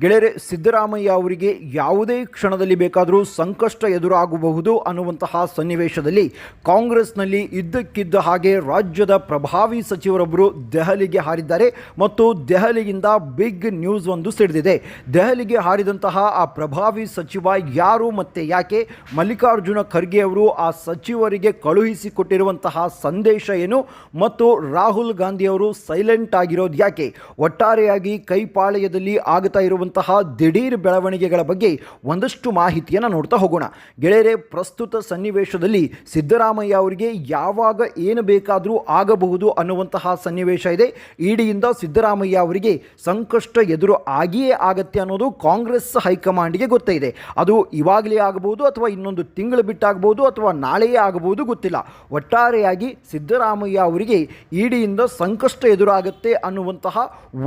ಗೆಳೆಯರೆ, ಸಿದ್ದರಾಮಯ್ಯ ಅವರಿಗೆ ಯಾವುದೇ ಕ್ಷಣದಲ್ಲಿ ಬೇಕಾದರೂ ಸಂಕಷ್ಟ ಎದುರಾಗಬಹುದು ಅನ್ನುವಂತಹ ಸನ್ನಿವೇಶದಲ್ಲಿ ಕಾಂಗ್ರೆಸ್ನಲ್ಲಿ ಇದ್ದಕ್ಕಿದ್ದ ಹಾಗೆ ರಾಜ್ಯದ ಪ್ರಭಾವಿ ಸಚಿವರೊಬ್ಬರು ದೆಹಲಿಗೆ ಹಾರಿದ್ದಾರೆ ಮತ್ತು ದೆಹಲಿಯಿಂದ ಬಿಗ್ ನ್ಯೂಸ್ ಒಂದು ಸಿಡಿದಿದೆ. ದೆಹಲಿಗೆ ಹಾರಿದಂತಹ ಆ ಪ್ರಭಾವಿ ಸಚಿವ ಯಾರು ಮತ್ತೆ ಯಾಕೆ? ಮಲ್ಲಿಕಾರ್ಜುನ ಖರ್ಗೆ ಅವರು ಆ ಸಚಿವರಿಗೆ ಕಳುಹಿಸಿಕೊಟ್ಟಿರುವಂತಹ ಸಂದೇಶ ಏನು? ಮತ್ತು ರಾಹುಲ್ ಗಾಂಧಿ ಅವರು ಸೈಲೆಂಟ್ ಆಗಿರೋದು ಯಾಕೆ? ಒಟ್ಟಾರೆಯಾಗಿ ಕೈಪಾಳೆಯದಲ್ಲಿ ಆಗ್ತಾ ಇರುವಂತಹ ದಿಢೀರ್ ಬೆಳವಣಿಗೆಗಳ ಬಗ್ಗೆ ಒಂದಷ್ಟು ಮಾಹಿತಿಯನ್ನು ನೋಡ್ತಾ ಹೋಗೋಣ. ಗೆಳೆಯರೆ, ಪ್ರಸ್ತುತ ಸನ್ನಿವೇಶದಲ್ಲಿ ಸಿದ್ದರಾಮಯ್ಯ ಅವರಿಗೆ ಯಾವಾಗ ಏನು ಬೇಕಾದರೂ ಆಗಬಹುದು ಅನ್ನುವಂತಹ ಸನ್ನಿವೇಶ ಇದೆ. ಇಡಿಯಿಂದ ಸಿದ್ದರಾಮಯ್ಯ ಅವರಿಗೆ ಸಂಕಷ್ಟ ಎದುರು ಆಗಿಯೇ ಆಗತ್ತೆ ಅನ್ನೋದು ಕಾಂಗ್ರೆಸ್ ಹೈಕಮಾಂಡ್ಗೆ ಗೊತ್ತೇ ಇದೆ. ಅದು ಇವಾಗಲೇ ಆಗಬಹುದು ಅಥವಾ ಇನ್ನೊಂದು ತಿಂಗಳು ಬಿಟ್ಟಾಗಬಹುದು ಅಥವಾ ನಾಳೆಯೇ ಆಗಬಹುದು ಗೊತ್ತಿಲ್ಲ. ಒಟ್ಟಾರೆಯಾಗಿ ಸಿದ್ದರಾಮಯ್ಯ ಅವರಿಗೆ ಇಡಿಯಿಂದ ಸಂಕಷ್ಟ ಎದುರಾಗುತ್ತೆ ಅನ್ನುವಂತಹ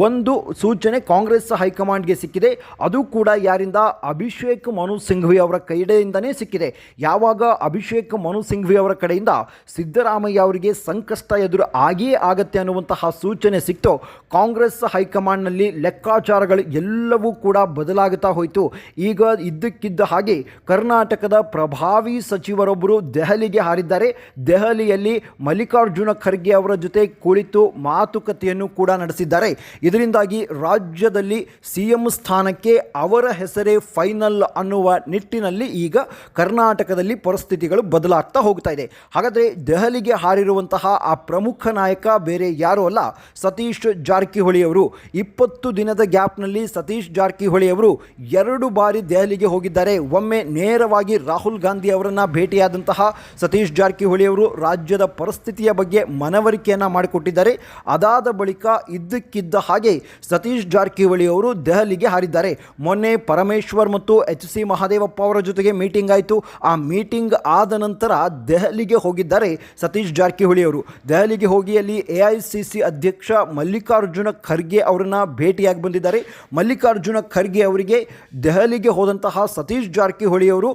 ಒಂದು ಸೂಚನೆ ಕಾಂಗ್ರೆಸ್ ಹೈಕಮಾಂಡ್ಗೆ ಸಿಕ್ಕಿದೆ. ಅದು ಕೂಡ ಯಾರಿಂದ? ಅಭಿಷೇಕ್ ಮನು ಸಿಂಘ್ವಿ ಅವರ ಕೈಡೆಯಿಂದನೇ ಸಿಕ್ಕಿದೆ. ಯಾವಾಗ ಅಭಿಷೇಕ್ ಮನು ಸಿಂಘ್ವಿ ಅವರ ಕಡೆಯಿಂದ ಸಿದ್ದರಾಮಯ್ಯ ಅವರಿಗೆ ಸಂಕಷ್ಟ ಎದುರು ಆಗಿಯೇ ಆಗತ್ತೆ ಅನ್ನುವಂತಹ ಸೂಚನೆ ಸಿಕ್ತೋ, ಕಾಂಗ್ರೆಸ್ ಹೈಕಮಾಂಡ್ನಲ್ಲಿ ಲೆಕ್ಕಾಚಾರಗಳು ಎಲ್ಲವೂ ಕೂಡ ಬದಲಾಗುತ್ತಾ ಹೋಯಿತು. ಈಗ ಇದ್ದಕ್ಕಿದ್ದ ಹಾಗೆ ಕರ್ನಾಟಕದ ಪ್ರಭಾವಿ ಸಚಿವರೊಬ್ಬರು ದೆಹಲಿಗೆ ಹಾರಿದ್ದಾರೆ. ದೆಹಲಿಯಲ್ಲಿ ಮಲ್ಲಿಕಾರ್ಜುನ ಖರ್ಗೆ ಅವರ ಜೊತೆ ಕುಳಿತು ಮಾತುಕತೆಯನ್ನು ಕೂಡ ನಡೆಸಿದ್ದಾರೆ. ಇದರಿಂದಾಗಿ ರಾಜ್ಯದಲ್ಲಿ ಸಿ ಎಂ ಸ್ಥಾನಕ್ಕೆ ಅವರ ಹೆಸರೇ ಫೈನಲ್ ಅನ್ನುವ ನಿಟ್ಟಿನಲ್ಲಿ ಈಗ ಕರ್ನಾಟಕದಲ್ಲಿ ಪರಿಸ್ಥಿತಿಗಳು ಬದಲಾಗ್ತಾ ಹೋಗ್ತಾ ಇದೆ. ಹಾಗಾದರೆ ದೆಹಲಿಗೆ ಹಾರಿರುವಂತಹ ಆ ಪ್ರಮುಖ ನಾಯಕ ಬೇರೆ ಯಾರೂ ಅಲ್ಲ, ಸತೀಶ್ ಜಾರಕಿಹೊಳಿ ಅವರು. ಇಪ್ಪತ್ತು ದಿನದ ಗ್ಯಾಪ್ನಲ್ಲಿ ಸತೀಶ್ ಜಾರಕಿಹೊಳಿ ಅವರು ಎರಡು ಬಾರಿ ದೆಹಲಿಗೆ ಹೋಗಿದ್ದಾರೆ. ಒಮ್ಮೆ ನೇರವಾಗಿ ರಾಹುಲ್ ಗಾಂಧಿ ಅವರನ್ನು ಭೇಟಿಯಾದಂತಹ ಸತೀಶ್ ಜಾರಕಿಹೊಳಿ ಅವರು ರಾಜ್ಯದ ಪರಿಸ್ಥಿತಿಯ ಬಗ್ಗೆ ಮನವರಿಕೆಯನ್ನು ಮಾಡಿಕೊಟ್ಟಿದ್ದಾರೆ. ಅದಾದ ಬಳಿಕ ಇದ್ದಕ್ಕಿದ್ದ ಹಾಗೆ ಸತೀಶ್ ಜಾರಕಿಹೊಳಿ ಅವರು ದೆಹಲಿಗೆ ಹಾರಿದ್ದಾರೆ. ಮೊನ್ನೆ ಪರಮೇಶ್ವರ್ ಮತ್ತು ಎಚ್ ಸಿ ಮಹಾದೇವಪ್ಪ ಅವರ ಜೊತೆಗೆ ಮೀಟಿಂಗ್ ಆಯಿತು. ಆ ಮೀಟಿಂಗ್ ಆದ ನಂತರ ದೆಹಲಿಗೆ ಹೋಗಿದ್ದಾರೆ ಸತೀಶ್ ಜಾರಕಿಹೊಳಿ ಅವರು. ದೆಹಲಿಗೆ ಹೋಗಿ ಅಲ್ಲಿ ಎ ಅಧ್ಯಕ್ಷ ಮಲ್ಲಿಕಾರ್ಜುನ ಖರ್ಗೆ ಅವರನ್ನ ಭೇಟಿಯಾಗಿ ಬಂದಿದ್ದಾರೆ. ಮಲ್ಲಿಕಾರ್ಜುನ ಖರ್ಗೆ ಅವರಿಗೆ ದೆಹಲಿಗೆ ಹೋದಂತಹ ಸತೀಶ್ ಜಾರಕಿಹೊಳಿ ಅವರು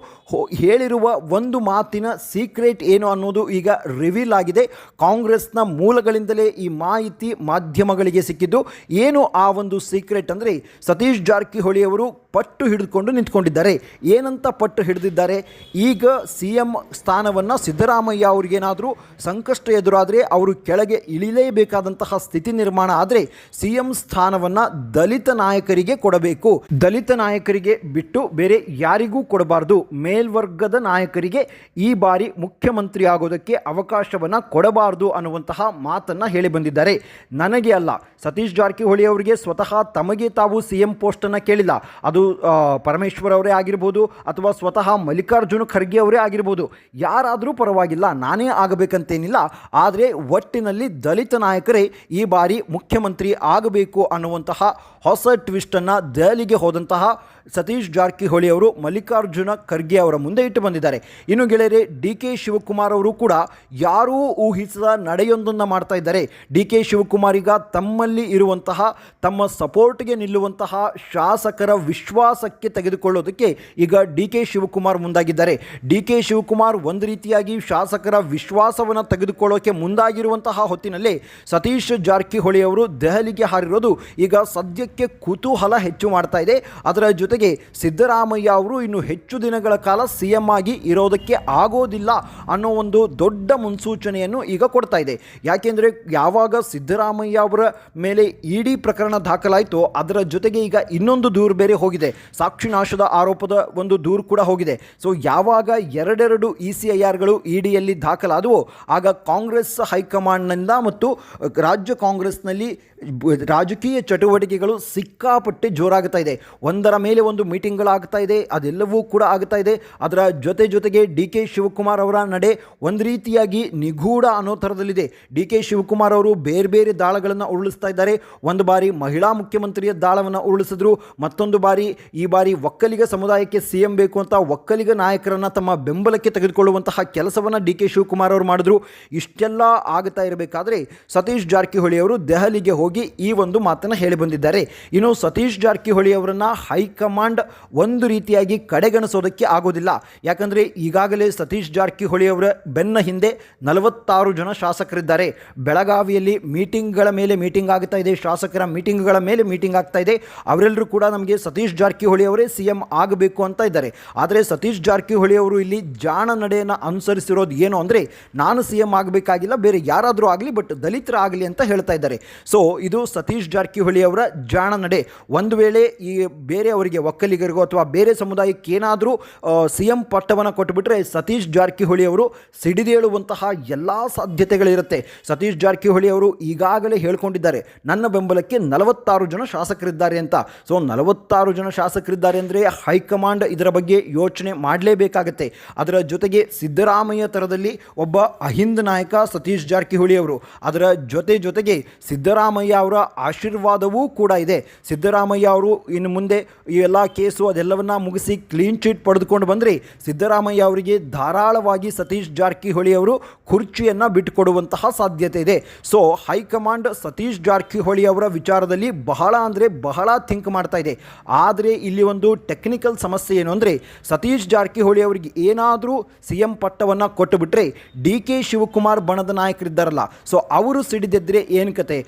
ಹೇಳಿರುವ ಒಂದು ಮಾತಿನ ಸೀಕ್ರೆಟ್ ಏನು ಅನ್ನೋದು ಈಗ ರಿವೀಲ್ ಆಗಿದೆ. ಕಾಂಗ್ರೆಸ್ನ ಮೂಲಗಳಿಂದಲೇ ಈ ಮಾಹಿತಿ ಮಾಧ್ಯಮಗಳಿಗೆ ಸಿಕ್ಕಿದ್ದು. ಏನು ಆ ಒಂದು ಸೀಕ್ರೆಟ್ ಅಂದರೆ ಸತೀಶ್ ಜಾರಕಿಹೊಳಿ ಅವರು ಪಟ್ಟು ಹಿಡಿದುಕೊಂಡು ನಿಂತ್ಕೊಂಡಿದ್ದಾರೆ. ಏನಂತ ಪಟ್ಟು ಹಿಡಿದಿದ್ದಾರೆ? ಈಗ ಸಿ ಎಂ ಸ್ಥಾನವನ್ನು ಸಿದ್ದರಾಮಯ್ಯ ಅವ್ರಿಗೇನಾದರೂ ಸಂಕಷ್ಟ ಎದುರಾದರೆ ಅವರು ಕೆಳಗೆ ಇಳಿಲೇಬೇಕಾದಂತಹ ಸ್ಥಿತಿ ನಿರ್ಮಾಣ ಆದರೆ ಸಿ ಎಂ ಸ್ಥಾನವನ್ನು ದಲಿತ ನಾಯಕರಿಗೆ ಕೊಡಬೇಕು. ದಲಿತ ನಾಯಕರಿಗೆ ಬಿಟ್ಟು ಬೇರೆ ಯಾರಿಗೂ ಕೊಡಬಾರ್ದು. ಮೇಲ್ವರ್ಗದ ನಾಯಕರಿಗೆ ಈ ಬಾರಿ ಮುಖ್ಯಮಂತ್ರಿ ಆಗೋದಕ್ಕೆ ಅವಕಾಶವನ್ನು ಕೊಡಬಾರ್ದು ಅನ್ನುವಂತಹ ಮಾತನ್ನು ಹೇಳಿ ಬಂದಿದ್ದಾರೆ. ನನಗೆ ಅಲ್ಲ, ಸತೀಶ್ ಜಾರಕಿಹೊಳಿ ಅವರಿಗೆ ಸ್ವತಃ ತಮಗೆ ತಾವು ಸಿ ಎಂ ಪೋಸ್ಟನ್ನು ಕೇಳಿಲ್ಲ. ಅದು ಪರಮೇಶ್ವರ್ ಅವರೇ ಆಗಿರ್ಬೋದು ಅಥವಾ ಸ್ವತಃ ಮಲ್ಲಿಕಾರ್ಜುನ ಖರ್ಗೆ ಅವರೇ ಆಗಿರ್ಬೋದು, ಯಾರಾದರೂ ಪರವಾಗಿಲ್ಲ, ನಾನೇ ಆಗಬೇಕಂತೇನಿಲ್ಲ, ಆದರೆ ಒಟ್ಟಿನಲ್ಲಿ ದಲಿತ ನಾಯಕರೇ ಈ ಬಾರಿ ಮುಖ್ಯಮಂತ್ರಿ ಆಗಬೇಕು ಅನ್ನುವಂತಹ ಹೊಸ ಟ್ವಿಸ್ಟನ್ನು ದೆಹಲಿಗೆ ಹೋದಂತಹ ಸತೀಶ್ ಜಾರಕಿಹೊಳಿ ಅವರು ಮಲ್ಲಿಕಾರ್ಜುನ ಖರ್ಗೆ ಅವರ ಮುಂದೆ ಇಟ್ಟು ಬಂದಿದ್ದಾರೆ. ಇನ್ನು ಗೆಳೆಯರೆ, ಡಿ ಕೆ ಶಿವಕುಮಾರ್ ಅವರು ಕೂಡ ಯಾರೂ ಊಹಿಸದ ನಡೆಯೊಂದನ್ನು ಮಾಡ್ತಾ ಇದ್ದಾರೆ. ಡಿ ಕೆ ಶಿವಕುಮಾರ್ ಈಗ ತಮ್ಮಲ್ಲಿ ಇರುವಂತಹ, ತಮ್ಮ ಸಪೋರ್ಟ್ಗೆ ನಿಲ್ಲುವಂತಹ ಶಾಸಕರ ವಿಶ್ವಾಸಕ್ಕೆ ತೆಗೆದುಕೊಳ್ಳೋದಕ್ಕೆ ಈಗ ಡಿ ಕೆ ಶಿವಕುಮಾರ್ ಮುಂದಾಗಿದ್ದಾರೆ. ಡಿ ಕೆ ಶಿವಕುಮಾರ್ ಒಂದು ರೀತಿಯಾಗಿ ಶಾಸಕರ ವಿಶ್ವಾಸವನ್ನು ತೆಗೆದುಕೊಳ್ಳೋಕೆ ಮುಂದಾಗಿರುವಂತಹ ಹೊತ್ತಿನಲ್ಲಿ ಸತೀಶ್ ಜಾರಕಿಹೊಳಿ ಅವರು ದೆಹಲಿಗೆ ಹಾರಿರೋದು ಈಗ ಸದ್ಯಕ್ಕೆ ಕುತೂಹಲ ಹೆಚ್ಚು ಮಾಡ್ತಾ ಇದೆ. ಅದರ ಜೊತೆಗೆ ಸಿದ್ದರಾಮಯ್ಯ ಅವರು ಇನ್ನು ಹೆಚ್ಚು ದಿನಗಳ ಕಾಲ ಸಿ ಎಂ ಆಗಿ ಇರೋದಕ್ಕೆ ಆಗೋದಿಲ್ಲ ಅನ್ನೋ ಒಂದು ದೊಡ್ಡ ಮುನ್ಸೂಚನೆಯನ್ನು ಈಗ ಕೊಡ್ತಾ ಇದೆ. ಯಾಕೆಂದರೆ ಯಾವಾಗ ಸಿದ್ದರಾಮಯ್ಯ ಅವರ ಮೇಲೆ ಇಡಿ ಪ್ರಕರಣ ದಾಖಲಾಯಿತು ಅದರ ಜೊತೆಗೆ ಈಗ ಇನ್ನೊಂದು ದೂರು ಬೇರೆ ಹೋಗಿದೆ. ಸಾಕ್ಷಿ ನಾಶದ ಆರೋಪದ ಒಂದು ದೂರು ಕೂಡ ಹೋಗಿದೆ. ಸೊ ಯಾವಾಗ ಎರಡೆರಡು ಇ ಸಿ ಐ ಆರ್ಗಳು ಇಡಿಯಲ್ಲಿ ದಾಖಲಾದವು, ಆಗ ಕಾಂಗ್ರೆಸ್ ಹೈಕಮಾಂಡ್ನಿಂದ ಮತ್ತು ರಾಜ್ಯ ಕಾಂಗ್ರೆಸ್ನಲ್ಲಿ ರಾಜಕೀಯ ಚಟುವಟಿಕೆಗಳು ಸಿಕ್ಕಾಪಟ್ಟೆ ಜೋರಾಗ್ತಾ ಇದೆ. ಒಂದರ ಮೇಲೆ ಒಂದು ಮೀಟಿಂಗ್ಗಳಾಗ್ತಾ ಇದೆ. ಅದೆಲ್ಲವೂ ಕೂಡ ಆಗ್ತಾ ಇದೆ. ಅದರ ಜೊತೆ ಜೊತೆಗೆ ಡಿ ಕೆ ಶಿವಕುಮಾರ್ ಅವರ ನಡೆ ಒಂದು ರೀತಿಯಾಗಿ ನಿಗೂಢ ಅನ್ನೋ ಥರದಲ್ಲಿದೆ. ಡಿ ಕೆ ಶಿವಕುಮಾರ್ ಅವರು ಬೇರೆ ಬೇರೆ ದಾಳಗಳನ್ನು ಉರುಳಿಸ್ತಾ ಇದ್ದಾರೆ. ಒಂದು ಬಾರಿ ಮಹಿಳಾ ಮುಖ್ಯಮಂತ್ರಿಯ ದಾಳವನ್ನು ಉರುಳಿಸಿದ್ರು. ಮತ್ತೊಂದು ಬಾರಿ ಈ ಬಾರಿ ಒಕ್ಕಲಿಗ ಸಮುದಾಯಕ್ಕೆ ಸಿ ಎಂ ಬೇಕು ಅಂತ ಒಕ್ಕಲಿಗ ನಾಯಕರನ್ನು ತಮ್ಮ ಬೆಂಬಲಕ್ಕೆ ತೆಗೆದುಕೊಳ್ಳುವಂತಹ ಕೆಲಸವನ್ನು ಡಿ ಕೆ ಶಿವಕುಮಾರ್ ಅವರು ಮಾಡಿದ್ರು. ಇಷ್ಟೆಲ್ಲ ಆಗ್ತಾ ಇರಬೇಕಾದ್ರೆ ಸತೀಶ್ ಜಾರಕಿಹೊಳಿ ಅವರು ದೆಹಲಿಗೆ ಹೋಗಿ ಹೋಗಿ ಈ ಒಂದು ಮಾತನ್ನು ಹೇಳಿ ಬಂದಿದ್ದಾರೆ. ಇನ್ನು ಸತೀಶ್ ಜಾರಕಿಹೊಳಿ ಅವರನ್ನು ಹೈಕಮಾಂಡ್ ಒಂದು ರೀತಿಯಾಗಿ ಕಡೆಗಣಿಸೋದಕ್ಕೆ ಆಗೋದಿಲ್ಲ. ಯಾಕಂದರೆ ಈಗಾಗಲೇ ಸತೀಶ್ ಜಾರಕಿಹೊಳಿ ಅವರ ಬೆನ್ನ ಹಿಂದೆ ನಲವತ್ತಾರು ಜನ ಶಾಸಕರಿದ್ದಾರೆ. ಬೆಳಗಾವಿಯಲ್ಲಿ ಮೀಟಿಂಗ್ಗಳ ಮೇಲೆ ಮೀಟಿಂಗ್ ಆಗ್ತಾ ಇದೆ, ಶಾಸಕರ ಮೀಟಿಂಗ್ಗಳ ಮೇಲೆ ಮೀಟಿಂಗ್ ಆಗ್ತಾ ಇದೆ. ಅವರೆಲ್ಲರೂ ಕೂಡ ನಮಗೆ ಸತೀಶ್ ಜಾರಕಿಹೊಳಿ ಅವರೇ ಸಿ ಎಂ ಆಗಬೇಕು ಅಂತ ಇದ್ದಾರೆ. ಆದರೆ ಸತೀಶ್ ಜಾರಕಿಹೊಳಿ ಅವರು ಇಲ್ಲಿ ಜಾಣ ನಡೆಯನ್ನು ಅನುಸರಿಸಿರೋದು ಏನು ಅಂದರೆ, ನಾನು ಸಿ ಎಂ ಆಗಬೇಕಾಗಿಲ್ಲ, ಬೇರೆ ಯಾರಾದರೂ ಆಗಲಿ, ಬಟ್ ದಲಿತರ ಆಗಲಿ ಅಂತ ಹೇಳ್ತಾ ಇದ್ದಾರೆ. ಸೊ ಇದು ಸತೀಶ್ ಜಾರಕಿಹೊಳಿ ಅವರ ಜಾಣ ನಡೆ. ಒಂದು ವೇಳೆ ಈ ಬೇರೆ ಅವರಿಗೆ ಒಕ್ಕಲಿಗರಿಗೋ ಅಥವಾ ಬೇರೆ ಸಮುದಾಯಕ್ಕೆ ಏನಾದರೂ ಸಿ ಎಂ ಪಟ್ಟವನ್ನು ಕೊಟ್ಟುಬಿಟ್ರೆ ಸತೀಶ್ ಜಾರಕಿಹೊಳಿ ಅವರು ಸಿಡಿದೇಳುವಂತಹ ಎಲ್ಲ ಸಾಧ್ಯತೆಗಳಿರುತ್ತೆ. ಸತೀಶ್ ಜಾರಕಿಹೊಳಿ ಅವರು ಈಗಾಗಲೇ ಹೇಳ್ಕೊಂಡಿದ್ದಾರೆ, ನನ್ನ ಬೆಂಬಲಕ್ಕೆ ನಲವತ್ತಾರು ಜನ ಶಾಸಕರಿದ್ದಾರೆ ಅಂತ. ಸೊ ನಲವತ್ತಾರು ಜನ ಶಾಸಕರಿದ್ದಾರೆ ಅಂದರೆ ಹೈಕಮಾಂಡ್ ಇದರ ಬಗ್ಗೆ ಯೋಚನೆ ಮಾಡಲೇಬೇಕಾಗತ್ತೆ. ಅದರ ಜೊತೆಗೆ ಸಿದ್ದರಾಮಯ್ಯ ಥರದಲ್ಲಿ ಒಬ್ಬ ಅಹಿಂದ ನಾಯಕ ಸತೀಶ್ ಜಾರಕಿಹೊಳಿ ಅವರು. ಅದರ ಜೊತೆ ಜೊತೆಗೆ ಸಿದ್ದರಾಮಯ್ಯ ಅವರ ಆಶೀರ್ವಾದವೂ ಕೂಡ ಇದೆ. ಸಿದ್ದರಾಮಯ್ಯ ಅವರು ಇನ್ನು ಮುಂದೆ ಈ ಎಲ್ಲ ಕೇಸು ಅದೆಲ್ಲವನ್ನ ಮುಗಿಸಿ ಕ್ಲೀನ್ ಚೀಟ್ ಪಡೆದುಕೊಂಡು ಬಂದರೆ ಸಿದ್ದರಾಮಯ್ಯ ಅವರಿಗೆ ಧಾರಾಳವಾಗಿ ಸತೀಶ್ ಜಾರಕಿಹೊಳಿ ಅವರು ಕುರ್ಚಿಯನ್ನು ಬಿಟ್ಟುಕೊಡುವಂತಹ ಸಾಧ್ಯತೆ ಇದೆ. ಸೊ ಹೈಕಮಾಂಡ್ ಸತೀಶ್ ಜಾರಕಿಹೊಳಿ ಅವರ ವಿಚಾರದಲ್ಲಿ ಬಹಳ ಅಂದರೆ ಬಹಳ ಥಿಂಕ್ ಮಾಡ್ತಾ ಇದೆ. ಆದರೆ ಇಲ್ಲಿ ಒಂದು ಟೆಕ್ನಿಕಲ್ ಸಮಸ್ಯೆ ಏನು ಅಂದರೆ ಸತೀಶ್ ಜಾರಕಿಹೊಳಿ ಅವರಿಗೆ ಏನಾದರೂ ಸಿ ಎಂ ಪಟ್ಟವನ್ನು ಕೊಟ್ಟುಬಿಟ್ರೆ ಡಿ ಕೆ ಶಿವಕುಮಾರ್ ಬಣದ ನಾಯಕರಿದ್ದಾರಲ್ಲ. ಸೊ ಅವರು ಸಿಡಿದಿದ್ದರೆ ಏನು ಕತೆ?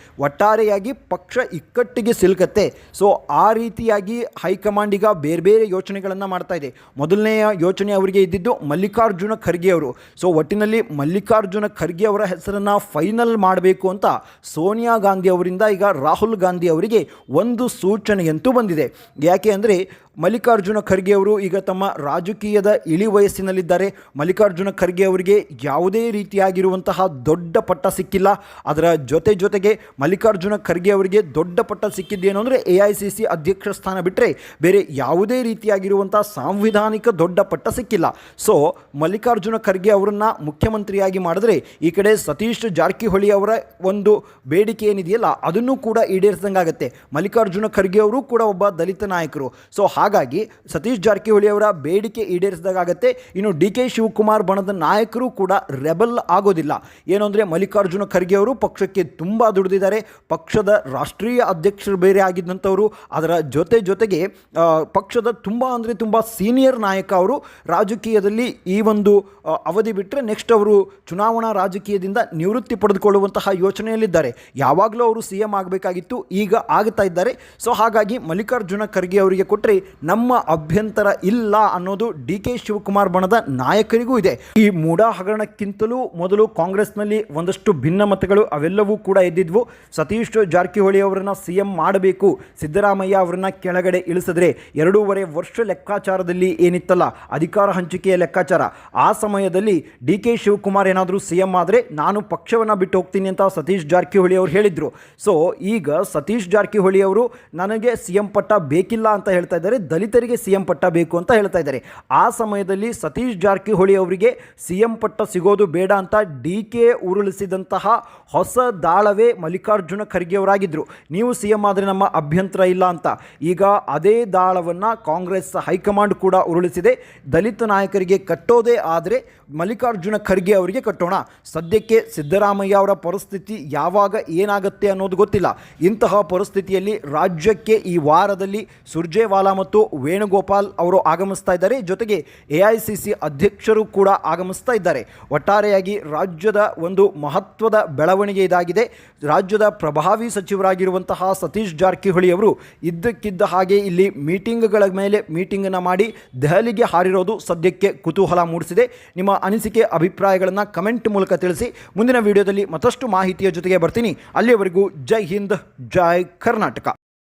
ಒಟ್ಟಾರೆಯಾಗಿ ಪಕ್ಷ ಇಕ್ಕಟ್ಟಿಗೆ ಸಿಲುಕತ್ತೆ. ಸೊ ಆ ರೀತಿಯಾಗಿ ಹೈಕಮಾಂಡ್ ಈಗ ಬೇರೆ ಬೇರೆ ಯೋಚನೆಗಳನ್ನು ಮಾಡ್ತಾ ಇದೆ. ಮೊದಲನೆಯ ಯೋಚನೆ ಅವರಿಗೆ ಇದ್ದಿದ್ದು ಮಲ್ಲಿಕಾರ್ಜುನ ಖರ್ಗೆ ಅವರು. ಸೊ ಒಟ್ಟಿನಲ್ಲಿ ಮಲ್ಲಿಕಾರ್ಜುನ ಖರ್ಗೆ ಅವರ ಹೆಸರನ್ನು ಫೈನಲ್ ಮಾಡಬೇಕು ಅಂತ ಸೋನಿಯಾ ಗಾಂಧಿ ಅವರಿಂದ ಈಗ ರಾಹುಲ್ ಗಾಂಧಿ ಅವರಿಗೆ ಒಂದು ಸೂಚನೆಯಂತೂ ಬಂದಿದೆ. ಯಾಕೆ ಅಂದರೆ ಮಲ್ಲಿಕಾರ್ಜುನ ಖರ್ಗೆ ಅವರು ಈಗ ತಮ್ಮ ರಾಜಕೀಯದ ಇಳಿ ವಯಸ್ಸಿನಲ್ಲಿದ್ದಾರೆ. ಮಲ್ಲಿಕಾರ್ಜುನ ಖರ್ಗೆ ಅವರಿಗೆ ಯಾವುದೇ ರೀತಿಯಾಗಿರುವಂತಹ ದೊಡ್ಡ ಪಟ್ಟ ಸಿಕ್ಕಿಲ್ಲ. ಅದರ ಜೊತೆ ಜೊತೆಗೆ ಮಲ್ಲಿಕಾರ್ಜುನ ಖರ್ಗೆ ಅವರಿಗೆ ದೊಡ್ಡ ಪಟ್ಟ ಸಿಕ್ಕಿದ್ದೇನು ಅಂದರೆ ಎ ಐ ಸಿ ಸಿ ಅಧ್ಯಕ್ಷ ಸ್ಥಾನ ಬಿಟ್ಟರೆ ಬೇರೆ ಯಾವುದೇ ರೀತಿಯಾಗಿರುವಂಥ ಸಾಂವಿಧಾನಿಕ ದೊಡ್ಡ ಪಟ್ಟ ಸಿಕ್ಕಿಲ್ಲ. ಸೊ ಮಲ್ಲಿಕಾರ್ಜುನ ಖರ್ಗೆ ಅವರನ್ನು ಮುಖ್ಯಮಂತ್ರಿಯಾಗಿ ಮಾಡಿದ್ರೆ ಈ ಕಡೆ ಸತೀಶ್ ಜಾರಕಿಹೊಳಿ ಅವರ ಒಂದು ಬೇಡಿಕೆ ಏನಿದೆಯಲ್ಲ, ಅದನ್ನು ಕೂಡ ಈಡೇರಿಸಿದಂಗಾಗತ್ತೆ. ಮಲ್ಲಿಕಾರ್ಜುನ ಖರ್ಗೆ ಅವರು ಕೂಡ ಒಬ್ಬ ದಲಿತ ನಾಯಕರು. ಸೊ ಹಾಗಾಗಿ ಸತೀಶ್ ಜಾರಕಿಹೊಳಿ ಅವರ ಬೇಡಿಕೆ ಈಡೇರಿಸಿದಾಗತ್ತೆ ಇನ್ನು ಡಿ ಕೆ ಶಿವಕುಮಾರ್ ಬಣದ ನಾಯಕರು ಕೂಡ ರೆಬಲ್ ಆಗೋದಿಲ್ಲ. ಏನು ಅಂದರೆ ಮಲ್ಲಿಕಾರ್ಜುನ ಖರ್ಗೆ ಅವರು ಪಕ್ಷಕ್ಕೆ ತುಂಬ ದುಡಿದಿದ್ದಾರೆ. ಪಕ್ಷದ ರಾಷ್ಟ್ರೀಯ ಅಧ್ಯಕ್ಷರು ಬೇರೆ ಆಗಿದ್ದಂಥವರು. ಅದರ ಜೊತೆ ಜೊತೆಗೆ ಪಕ್ಷದ ತುಂಬ ಅಂದರೆ ತುಂಬ ಸೀನಿಯರ್ ನಾಯಕ ಅವರು ರಾಜಕೀಯದಲ್ಲಿ ಈ ಒಂದು ಅವಧಿ ಬಿಟ್ಟರೆ ನೆಕ್ಸ್ಟ್ ಅವರು ಚುನಾವಣಾ ರಾಜಕೀಯದಿಂದ ನಿವೃತ್ತಿ ಪಡೆದುಕೊಳ್ಳುವಂತಹ ಯೋಚನೆಯಲ್ಲಿದ್ದಾರೆ. ಯಾವಾಗಲೂ ಅವರು ಸಿ ಎಂ ಆಗಬೇಕಾಗಿತ್ತು. ಈಗ ಆಗ್ತಾ ಇದ್ದಾರೆ. ಸೊ ಹಾಗಾಗಿ ಮಲ್ಲಿಕಾರ್ಜುನ ಖರ್ಗೆ ಅವರಿಗೆ ಕೊಟ್ಟರೆ ನಮ್ಮ ಅಭ್ಯಂತರ ಇಲ್ಲ ಅನ್ನೋದು ಡಿ ಕೆ ಶಿವಕುಮಾರ್ ಬಣದ ನಾಯಕರಿಗೂ ಇದೆ. ಈ ಮೂಡಾ ಹಗರಣಕ್ಕಿಂತಲೂ ಮೊದಲು ಕಾಂಗ್ರೆಸ್ನಲ್ಲಿ ಒಂದಷ್ಟು ಭಿನ್ನ ಮತಗಳು ಅವೆಲ್ಲವೂ ಕೂಡ ಎದ್ದಿದ್ವು. ಸತೀಶ್ ಜಾರಕಿಹೊಳಿ ಅವರನ್ನ ಸಿ ಎಂ ಮಾಡಬೇಕು, ಸಿದ್ದರಾಮಯ್ಯ ಅವರನ್ನ ಕೆಳಗಡೆ ಇಳಿಸಿದ್ರೆ ಎರಡೂವರೆ ವರ್ಷ ಲೆಕ್ಕಾಚಾರದಲ್ಲಿ ಏನಿತ್ತಲ್ಲ, ಅಧಿಕಾರ ಹಂಚಿಕೆಯ ಲೆಕ್ಕಾಚಾರ. ಆ ಸಮಯದಲ್ಲಿ ಡಿ ಕೆ ಶಿವಕುಮಾರ್ ಏನಾದರೂ ಸಿ ಎಂ ಆದರೆ ನಾನು ಪಕ್ಷವನ್ನು ಬಿಟ್ಟು ಹೋಗ್ತೀನಿ ಅಂತ ಸತೀಶ್ ಜಾರಕಿಹೊಳಿ ಅವರು ಹೇಳಿದರು. ಸೊ, ಈಗ ಸತೀಶ್ ಜಾರಕಿಹೊಳಿ ಅವರು ನನಗೆ ಸಿ ಎಂ ಪಟ್ಟ ಬೇಕಿಲ್ಲ ಅಂತ ಹೇಳ್ತಾ ಇದ್ದಾರೆ. ದಲಿತರಿಗೆ ಸಿ ಎಂ ಪಟ್ಟ ಬೇಕು ಅಂತ ಹೇಳ್ತಾ ಇದ್ದಾರೆ. ಆ ಸಮಯದಲ್ಲಿ ಸತೀಶ್ ಜಾರಕಿಹೊಳಿ ಅವರಿಗೆ ಸಿ ಎಂ ಪಟ್ಟ ಸಿಗೋದು ಬೇಡ ಅಂತ ಡಿ ಕೆ ಉರುಳಿಸಿದಂತಹ ಹೊಸ ದಾಳವೇ ಮಲ್ಲಿಕಾರ್ಜುನ ಖರ್ಗೆ ಅವರಾಗಿದ್ದರು ನೀವು ಸಿ ಎಂ ಆದರೆ ನಮ್ಮ ಅಭ್ಯಂತರ ಇಲ್ಲ ಅಂತ. ಈಗ ಅದೇ ದಾಳವನ್ನು ಕಾಂಗ್ರೆಸ್ ಹೈಕಮಾಂಡ್ ಕೂಡ ಉರುಳಿಸಿದೆ. ದಲಿತ ನಾಯಕರಿಗೆ ಕಟ್ಟೋದೇ ಆದರೆ ಮಲ್ಲಿಕಾರ್ಜುನ ಖರ್ಗೆ ಅವರಿಗೆ ಕಟ್ಟೋಣ. ಸದ್ಯಕ್ಕೆ ಸಿದ್ದರಾಮಯ್ಯ ಅವರ ಪರಿಸ್ಥಿತಿ ಯಾವಾಗ ಏನಾಗುತ್ತೆ ಅನ್ನೋದು ಗೊತ್ತಿಲ್ಲ. ಇಂತಹ ಪರಿಸ್ಥಿತಿಯಲ್ಲಿ ರಾಜ್ಯಕ್ಕೆ ಈ ವಾರದಲ್ಲಿ ಸುರ್ಜೇವಾಲಾ ಮತ್ತು ವೇಣುಗೋಪಾಲ್ ಅವರು ಆಗಮಿಸ್ತಾ ಇದ್ದಾರೆ. ಜೊತೆಗೆ ಎ ಐ ಸಿ ಸಿ ಅಧ್ಯಕ್ಷರು ಕೂಡ ಆಗಮಿಸ್ತಾ ಇದ್ದಾರೆ. ಒಟ್ಟಾರೆಯಾಗಿ ರಾಜ್ಯದ ಒಂದು ಮಹತ್ವದ ಬೆಳವಣಿಗೆ ಇದಾಗಿದೆ. ರಾಜ್ಯದ ಪ್ರಭಾವಿ ಸಚಿವರಾಗಿರುವಂತಹ ಸತೀಶ್ ಜಾರಕಿಹೊಳಿ ಅವರು ಇದ್ದಕ್ಕಿದ್ದ ಹಾಗೆ ಇಲ್ಲಿ ಮೀಟಿಂಗ್ಗಳ ಮೇಲೆ ಮೀಟಿಂಗನ್ನು ಮಾಡಿ ದೆಹಲಿಗೆ ಹಾರಿರೋದು ಸದ್ಯಕ್ಕೆ ಕುತೂಹಲ ಮೂಡಿಸಿದೆ. ನಿಮ್ಮ ಅನಿಸಿಕೆ, ಅಭಿಪ್ರಾಯಗಳನ್ನು ಕಮೆಂಟ್ ಮೂಲಕ ತಿಳಿಸಿ. ಮುಂದಿನ ವಿಡಿಯೋದಲ್ಲಿ ಮತ್ತಷ್ಟು ಮಾಹಿತಿಯ ಜೊತೆಗೆ ಬರ್ತೀನಿ. ಅಲ್ಲಿಯವರೆಗೂ ಜೈ ಹಿಂದ್, ಜೈ ಕರ್ನಾಟಕ.